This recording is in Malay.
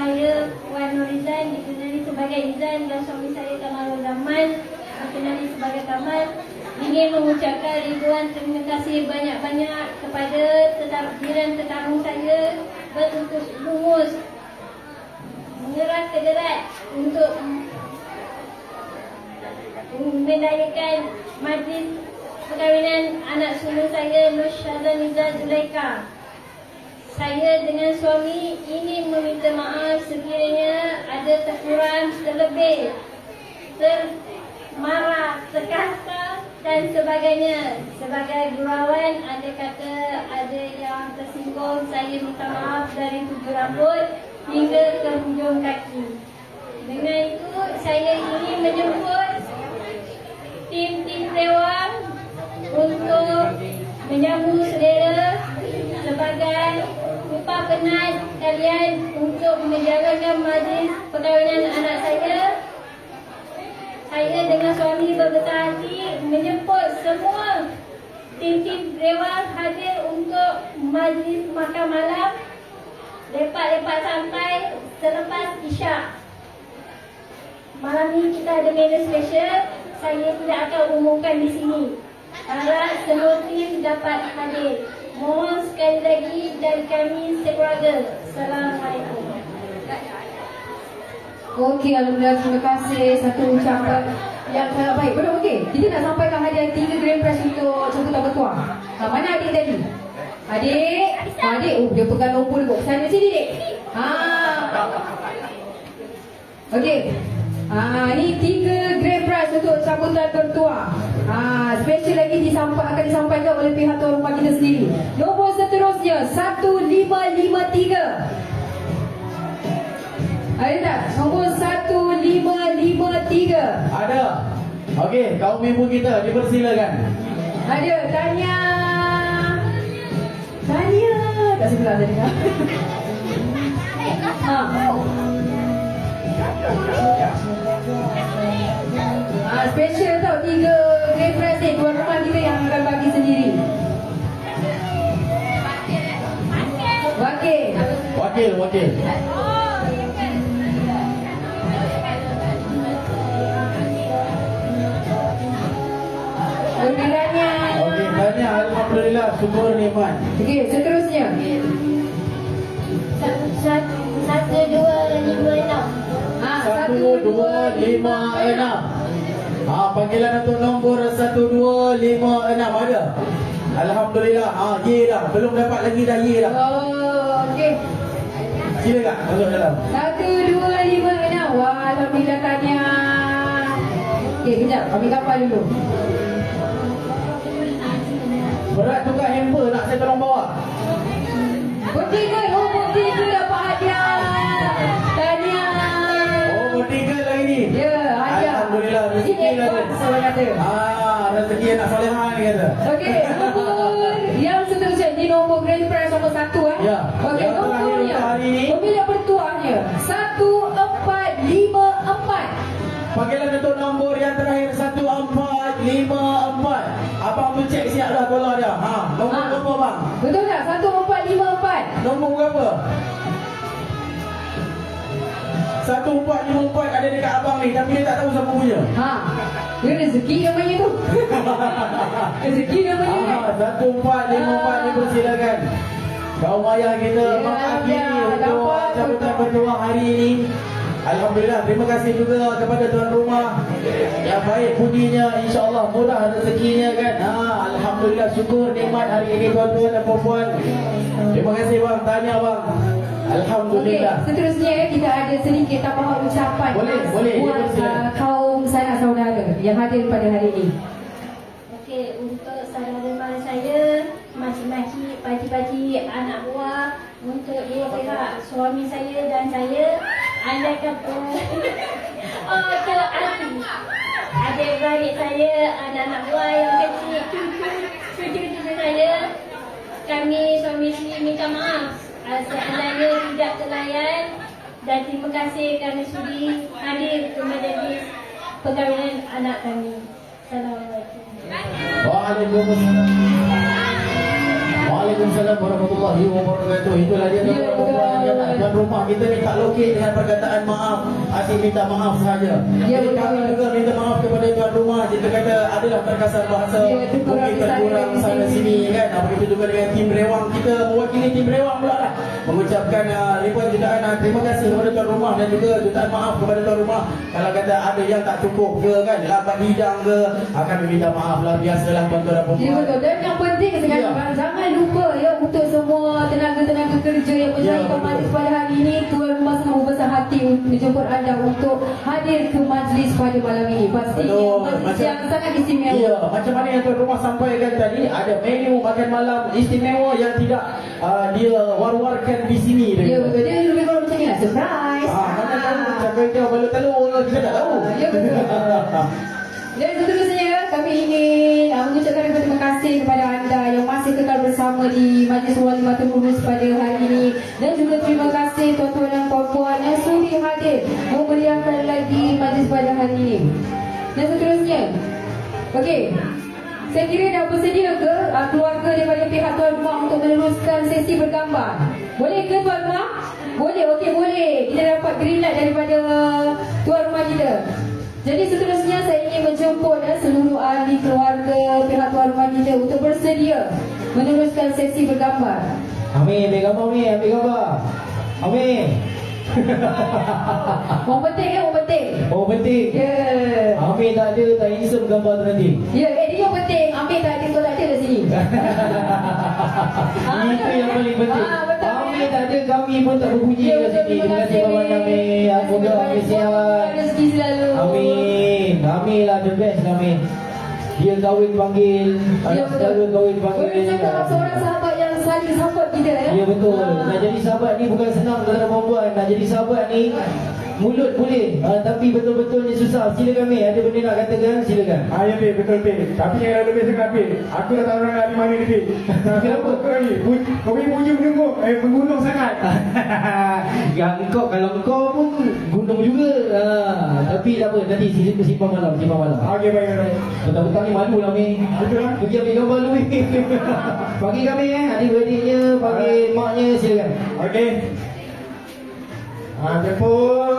saya Wan Nurizan dikenali sebagai Izan dan suami saya Kamarul Zaman dikenali sebagai Kamal ingin mengucapkan ribuan terima kasih banyak-banyak kepada tetap jiran tetamu saya berutus lumus mengeras kederat untuk mendayakan majlis perkahwinan anak sulung saya Nur Syazan Izzat Zulaika. Saya dengan suami ingin meminta maaf sekiranya ada terkurang, terlebih, termarah, terkasta dan sebagainya. Sebagai gurauan, ada kata ada yang tersinggung, saya minta maaf dari tujuh rambut hingga ke hujung kaki. Dengan itu, saya ingin menjemput tim-tim Rewang untuk menyambut selera penat kalian untuk menjalankan majlis perkahwinan anak saya. Saya dengan suami berbesar hati menjemput semua tim-tim Rewang hadir untuk majlis makan malam lepak-lepak sampai selepas isyak. Malam ni kita ada menu special. Saya tidak akan umumkan di sini. Harap semua tim dapat hadir. Mohon sekali lagi dari kami sekeluarga. Assalamualaikum. Okey, Alhamdulillah terima kasih satu ucapan yang sangat baik. Betul okey. Kita nak sampaikan hadiah tiga grand prize untuk cabutan bertuah. Ha, mana adik tadi? Adik? Ha, adik, oh dia pegang nombor dia. Sana sini, dik. Ha. Okey. Ah, ni tiga grand prize untuk cabutan bertuah. Ah, special lagi disampaikan akan disampaikan oleh pihak tuan rumah kita sendiri. Nombor seterusnya 1553. Ada tak? Nombor 1553. Ada. Okey, kaum ibu kita dipersilakan. Ada Tanya. Tanya. Kat sebelah tadi kan. ha. Ah, special tau tiga grand prize tuan rumah kita yang akan bagi sendiri. Wakil. Wakil, wakil. Gembiranya. Okey, tanya alhamdulillah syukur nikmat. Okey, seterusnya. Satu, satu dua, lima, enam. Satu, dua, lima, enam. Ha, panggilan untuk nombor satu, dua, lima, enam ada. Alhamdulillah. Ha, ye dah. Belum dapat lagi dah ye dah. Oh, okey. Silakan masuk dalam. Satu, dua, lima, enam. Wah, Alhamdulillah tanya. Okey, kejap. Ambil kapal dulu. Berat tukar hamper nak saya tolong bawa. Bertiga, oh bertiga dapat Alhamdulillah, rezeki kata. Ah, rezeki anak soleha ni kata. Okey, nombor yang seterusnya di nombor grand prize nombor satu eh. Ya, Okey, nombornya. hari ini. Bertuahnya satu empat lima empat. Panggilan untuk nombor yang terakhir 1454. Abang tu cek siap dah tolong dia. Ha, nombor Ha. berapa bang? Betul tak? Satu empat lima empat. Nombor berapa? 1454 ada dekat abang ni tapi dia tak tahu siapa punya. Ha. Dia rezeki namanya tu. rezeki namanya. Ah, 1454 ni persilakan. Kaum ayah kita Ya, mengakhiri ya, untuk dapat cabutan betul. bertuah hari ini. Alhamdulillah, terima kasih juga kepada tuan rumah yang baik budinya, insyaAllah mudah rezekinya kan. Ha, Alhamdulillah, syukur nikmat hari ini tuan-tuan dan puan-puan. Terima kasih bang, tanya bang. Okey, Alhamdulillah. seterusnya eh, kita ada sedikit tambahan ucapan Boleh, boleh, buat silakan. uh, kaum sanak saudara yang hadir pada hari ini. Okey, untuk saudara mara saya, maki-maki, pakcik-pakcik, anak buah, untuk dua pihak, suami saya dan saya, anda kata, oh, ke hati. Adik-beradik saya, anak-anak buah yang kecil, cucu-cucu saya, kami suami isteri minta maaf uh, seandainya tidak terlayan dan terima kasih kerana sudi hadir ke majlis perkahwinan anak kami. Assalamualaikum. Waalaikumsalam. Waalaikumsalam warahmatullahi wabarakatuh. Itulah dia Ya, kita ni tak lokek dengan perkataan maaf. Asyik minta maaf saja. Ya, Jadi kami juga minta maaf kepada tuan rumah. Kita kata adalah terkasar bahasa. Ya, mungkin terkurang sana sini. kan. Apa itu juga dengan tim rewang kita mewakili tim rewang pula lah. Mengucapkan uh, ribuan jutaan uh, terima kasih kepada tuan rumah dan juga jutaan maaf kepada tuan rumah. Kalau kata ada yang tak cukup ke kan, lambat hidang ke, akan minta maaf lah. Biasalah tuan-tuan dan Ya perempuan. betul dan yang penting sekali Ya. jangan lupa ya untuk semua tenaga-tenaga kerja yang menyayangkan betul. majlis pada hari ini tuan rumah sangat membesar hati menjemput anda untuk hadir ke majlis pada malam ini. Pastinya Betul. majlis Macam- yang sangat istimewa. Ya, macam mana yang tuan rumah sampaikan tadi ada menu makan malam istimewa yang tidak uh, dia war-warkan di sini Ya betul. Dia lebih kurang macam ni lah. Surprise. Ah, mana? Tahu macam kau balut telur kita tak tahu. Ya betul. Dan seterusnya kami ingin uh, mengucapkan terima kasih kepada anda yang masih kekal bersama di Majlis Wali Batu Lurus pada hari ini dan juga terima kasih tuan-tuan dan puan-puan yang sudi hadir memeriahkan lagi majlis pada hari ini. Dan seterusnya, okey, saya kira dah bersedia ke uh, keluarga daripada pihak tuan rumah untuk meneruskan sesi bergambar? Boleh ke tuan rumah? Boleh, okey boleh. Kita dapat green light daripada tuan rumah kita. Jadi seterusnya saya ingin menjemput eh, seluruh ahli keluarga pihak tuan rumah kita untuk bersedia meneruskan sesi bergambar. Amin, ambil gambar Amin, ambil gambar. Amin. Orang penting kan, orang penting. Oh penting. Ya. Amin tak ada, tak insert gambar tu nanti. Ya, eh dia penting. Ambil tak ada, Itu betul. yang paling penting. Ah, betul. Amin tak ada, kami pun tak berbunyi Ya, kat sini. Terima kasih banyak Amin. Semoga Amin sihat. Rezeki selalu. Amin. Amin lah the best Amin. Dia kahwin panggil. Ya, betul. saudara kahwin panggil. Boleh cakap seorang sahabat yang saling support kita ya. Ya betul. Ah. Nak jadi sahabat ni bukan senang tuan-tuan dan perempuan. Nak jadi sahabat ni mulut boleh uh, tapi betul-betul ni susah. Silakan Mei, ada benda nak katakan? Silakan. Ah ya Bil, betul Bil. Tapi yang lebih sangat Bil. Aku dah tahu orang nak mana ni Bil. Kenapa kau ni? Kau punya bunyi menunggu, eh menggunung sangat. Yang kau kalau kau pun gunung juga. Ha, tapi tak apa nanti simpan simpan malam, simpan malam. Okey baik baik. Betul-betul ni malu lah Mei. Betul lah. Pergi ambil gambar dulu Mei. Bagi kami eh, adik-beradiknya, bagi maknya silakan. Okey. Ah, tempoh.